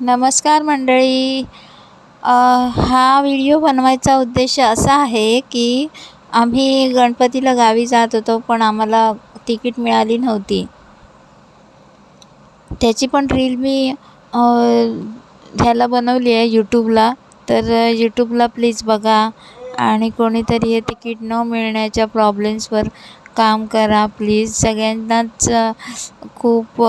नमस्कार मंडळी. हा व्हिडिओ बनवायचा उद्देश असा आहे की आम्ही गणपतीला गावी जात होतो पण आम्हाला तिकीट मिळाली नव्हती. त्याची पण रील मी ह्याला बनवली आहे यूट्यूबला. तर यूट्यूबला प्लीज बघा. आणि कोणीतरी हे तिकीट न मिळण्याच्या प्रॉब्लेम्सवर काम करा प्लीज सगळ्यांनाच खूप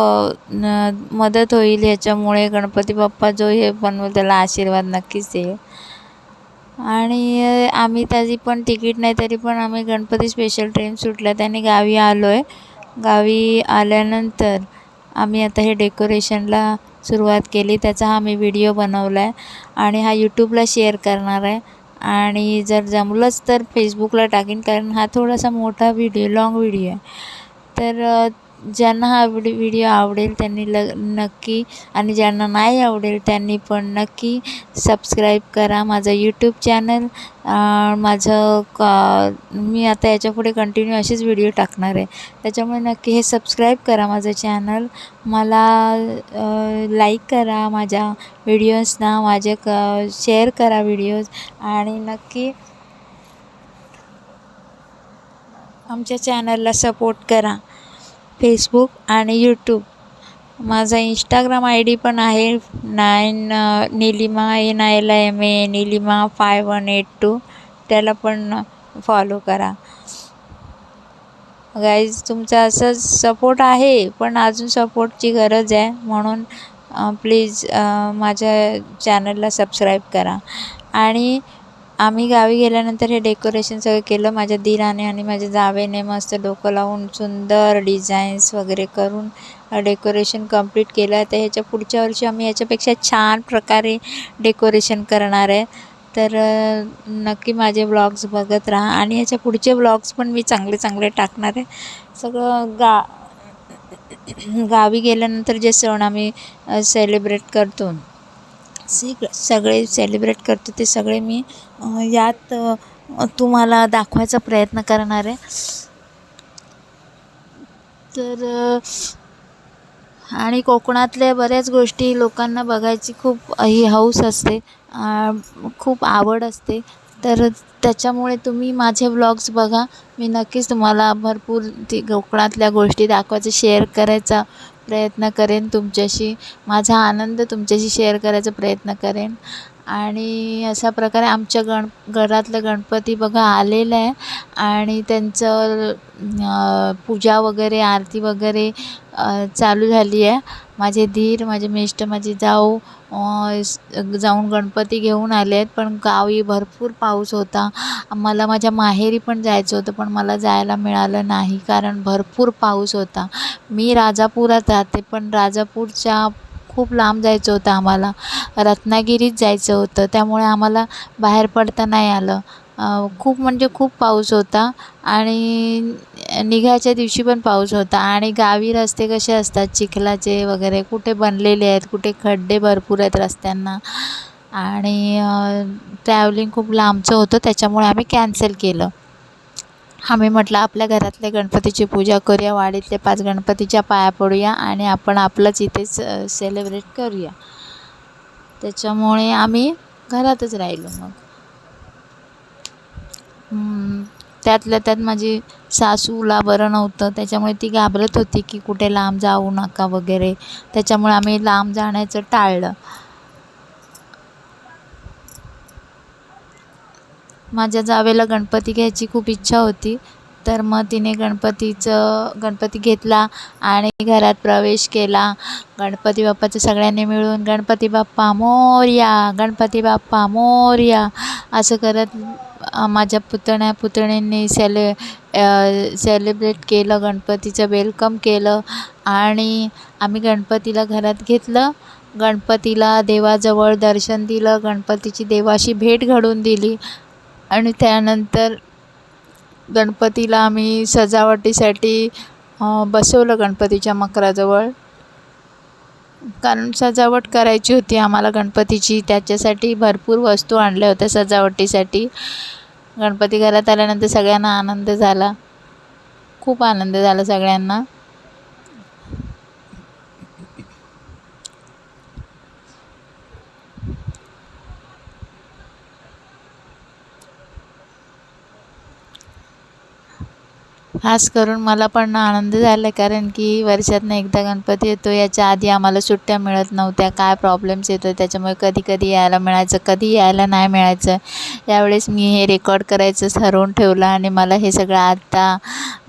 मदत होईल ह्याच्यामुळे गणपती बाप्पा जो हे बनवेल त्याला आशीर्वाद नक्कीच देईल. आणि आम्ही त्याची पण तिकीट नाही तरी पण आम्ही गणपती स्पेशल ट्रेन सुटल्या त्याने गावी आलो आहे गावी आल्यानंतर आम्ही आता हे डेकोरेशनला सुरुवात केली. त्याचा हा मी व्हिडिओ बनवला आहे आणि हा यूट्यूबला शेअर करणार आहे. आणि जर जमलंच तर फेसबुकला टाकीन कारण हा थोडासा मोठा व्हिडिओ लाँग व्हिडिओ आहे. तर ज्यांना हा व्हिडि व्हिडिओ आवडेल त्यांनी ल नक्की आणि ज्यांना नाही आवडेल त्यांनी पण नक्की सबस्क्राईब करा माझं यूट्यूब चॅनल माझं का मी आता याच्यापुढे कंटिन्यू असेच व्हिडिओ टाकणार आहे. त्याच्यामुळे नक्की हे सबस्क्राईब करा माझं चॅनल मला लाईक करा माझ्या व्हिडिओजना माझे क शेअर करा व्हिडिओज आणि नक्की आमच्या चॅनलला सपोर्ट करा. फेसबुक आणि यूट्यूब माझा इंस्टाग्राम आय डी पण आहे nine Nilima N I L I M A Nilima five one eight two त्याला पण फॉलो करा. गाईज तुमचा असंच सपोर्ट आहे पण अजून सपोर्टची गरज आहे. म्हणून प्लीज माझ्या चॅनलला सबस्क्राईब करा. आणि आम्ही गावी गेल्यानंतर हे डेकोरेशन सगळं केलं. माझ्या दिराने आणि माझ्या जावेने मस्त डोकं लावून सुंदर डिझाईन्स वगैरे करून डेकोरेशन कंप्लीट केलं. आहे तर ह्याच्या पुढच्या वर्षी आम्ही याच्यापेक्षा छान प्रकारे डेकोरेशन करणार आहे. तर नक्की माझे ब्लॉग्स बघत राहा. आणि ह्याच्या पुढचे ब्लॉग्स पण मी चांगले चांगले टाकणार आहे. सगळं गा गावी गेल्यानंतर जे सण आम्ही सेलिब्रेट करतो. सग सगळे सेलिब्रेट करतो ते सगळे मी यात तुम्हाला दाखवायचा प्रयत्न करणार आहे. तर आणि कोकणातल्या बऱ्याच गोष्टी लोकांना बघायची खूप ही हौस असते खूप आवड असते. तर त्याच्यामुळे तुम्ही माझे व्लॉग्स बघा. मी नक्कीच तुम्हाला भरपूर ती कोकणातल्या गोष्टी दाखवायचं शेअर करायचा प्रयत्न करेन तुमच्याशी. माझा आनंद तुमच्याशी शेअर करायचा प्रयत्न करेन. आणि अशा प्रकारे आमच्या गण घरातलं गणपती बघा आलेलं आहे. आणि त्यांचं पूजा वगैरे आरती वगैरे चालू झाली आहे. माझे धीर माझे मिस्टर माझी जाऊ जाऊन गणपती घेऊन आले आहेत. पण गावी भरपूर पाऊस होता. मला माझ्या माहेरी पण जायचं होतं पण मला जायला मिळालं नाही कारण भरपूर पाऊस होता. मी राजापुरात राहते पण राजापूरच्या खूप लांब जायचं होतं आम्हाला. रत्नागिरीत जायचं होतं त्यामुळे आम्हाला बाहेर पडता नाही आलं. खूप म्हणजे खूप पाऊस होता आणि निघायच्या दिवशी पण पाऊस होता. आणि गावी रस्ते कसे असतात? चिखलाचे वगैरे कुठे बनलेले आहेत? कुठे खड्डे भरपूर आहेत रस्त्यांना. आणि ट्रॅव्हलिंग खूप लांबचं होतं त्याच्यामुळे आम्ही कॅन्सल केलं. आम्ही म्हटलं आपल्या घरातल्या गणपतीची पूजा करूया वाडीतले पाच गणपतीच्या पाया पडूया आणि आपण आपलंच इथेच सेलिब्रेट करूया. त्याच्यामुळे आम्ही घरातच राहिलो मग. त्यातल्या त्यात माझी सासूला बरं नव्हतं. त्याच्यामुळे ती घाबरत होती की कुठे लांब जाऊ नका वगैरे. त्याच्यामुळे आम्ही लांब जाण्याचं टाळलं. माझ्या जावेला गणपती घ्यायची खूप इच्छा होती. तर मग तिने गणपतीचं गणपती घेतला आणि घरात प्रवेश केला. गणपती बाप्पाचं सगळ्यांनी मिळून गणपती बाप्पा मोर्या गणपती बाप्पा मोर्या असं करत माझ्या पुतण्या पुतण्यांनी सेले सेलिब्रेट केलं गणपतीचं वेलकम केलं आणि आम्ही गणपतीला घरात घेतलं. गणपतीला देवाजवळ दर्शन दिलं गणपतीची देवाशी भेट घडून दिली आणि त्यानंतर गणपतीला आम्ही सजावटीसाठी बसवलं गणपतीच्या मकराजवळ. कारण सजावट करायची होती आम्हाला गणपतीची त्याच्यासाठी भरपूर वस्तू आणल्या होत्या सजावटीसाठी. गणपती घरात आल्यानंतर सगळ्यांना आनंद झाला. खूप आनंद झाला सगळ्यांना. खास करून मला पण आनंद झाला कारण की वर्षातनं एकदा गणपती येतो. याच्या आधी आम्हाला सुट्ट्या मिळत नव्हत्या. काय प्रॉब्लेम्स येतो त्याच्यामुळे कधी कधी यायला मिळायचं कधी यायला नाही मिळायचं. यावेळेस मी हे रेकॉर्ड करायचं ठरवून ठेवलं आणि मला हे सगळं आत्ता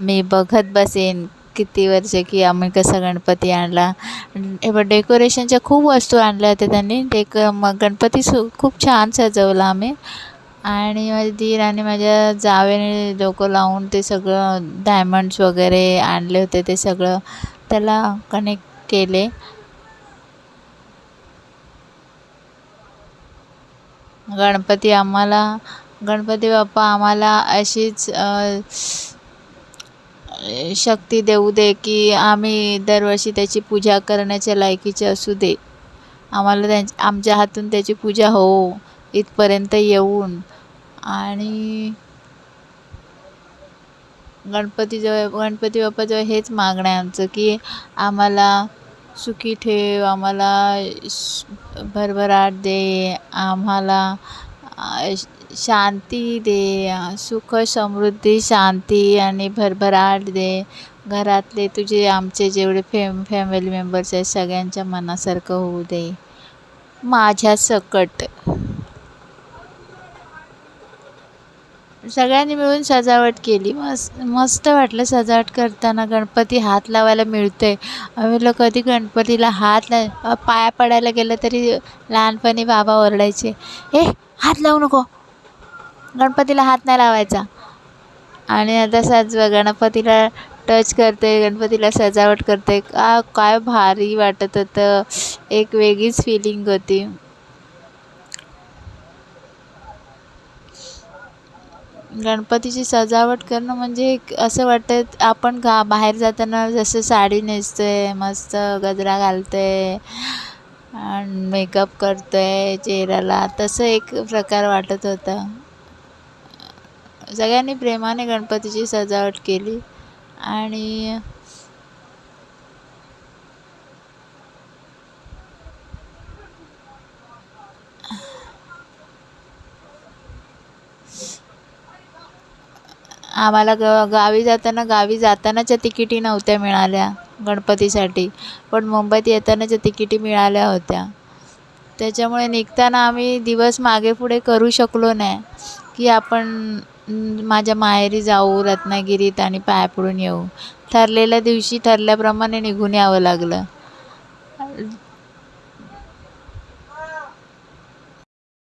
मी बघत बसेन किती वर्ष की आम्ही कसा गणपती आणला. हे डेकोरेशनच्या खूप वस्तू आणल्या होत्या त्यांनी. डेक मग गणपती सु खूप छान सजवला आम्ही. आणि माझी दीर आणि माझ्या जावेने डोकं लावून ते सगळं डायमंड्स वगैरे आणले होते ते सगळं त्याला कनेक्ट केले. गणपती आम्हाला गणपती बाप्पा आम्हाला अशीच शक्ती देऊ दे की आम्ही दरवर्षी त्याची पूजा करण्याच्या लायकीचे असू दे. आम्हाला त्यां आमच्या हातून त्याची पूजा हो. इथपर्यंत येऊन आणि गणपतीजवळ गणपती बाप्पाजवळ हेच मागणं आहे आमचं की आम्हाला सुखी ठेव आम्हाला भरभराट दे आम्हाला शांती दे सुख समृद्धी शांती आणि भरभराट दे. घरातले तुझे आमचे जेवढे फॅम फॅमिली मेंबर्स आहेत सगळ्यांच्या मनासारखं होऊ दे. माझ्या सकट. सगळ्यांनी मिळून सजावट केली. मस्त मस्त वाटलं सजावट करताना. गणपती हात लावायला मिळतो आहे आम्ही लोक कधी गणपतीला हात ला पाया पडायला गेलं तरी लहानपणी बाबा ओरडायचे हे हात लावू नको. गणपतीला हात नाही लावायचा. आणि आता सज गणपतीला टच करते गणपतीला सजावट करते का काय भारी वाटत होतं. एक वेगळीच फिलिंग होती. गणपतीची सजावट करणं म्हणजे एक असं वाटतं आपण गा बाहेर जाताना जसं साडी नेसतो आहे मस्त गजरा घालतो आहे आणि मेकअप करतो आहे चेहऱ्याला तसं एक प्रकार वाटत होता. सगळ्यांनी प्रेमाने गणपतीची सजावट केली आणि आम्हाला ग गावी जाताना गावी जातानाच्या तिकिटी नव्हत्या मिळाल्या गणपतीसाठी. पण मुंबईत येतानाच्या तिकिटी मिळाल्या होत्या. त्याच्यामुळे निघताना आम्ही दिवस मागे पुढे करू शकलो नाही की आपण माझ्या माहेरी जाऊ रत्नागिरीत आणि पाया पडून येऊ. ठरलेल्या दिवशी ठरल्याप्रमाणे निघून यावं लागलं.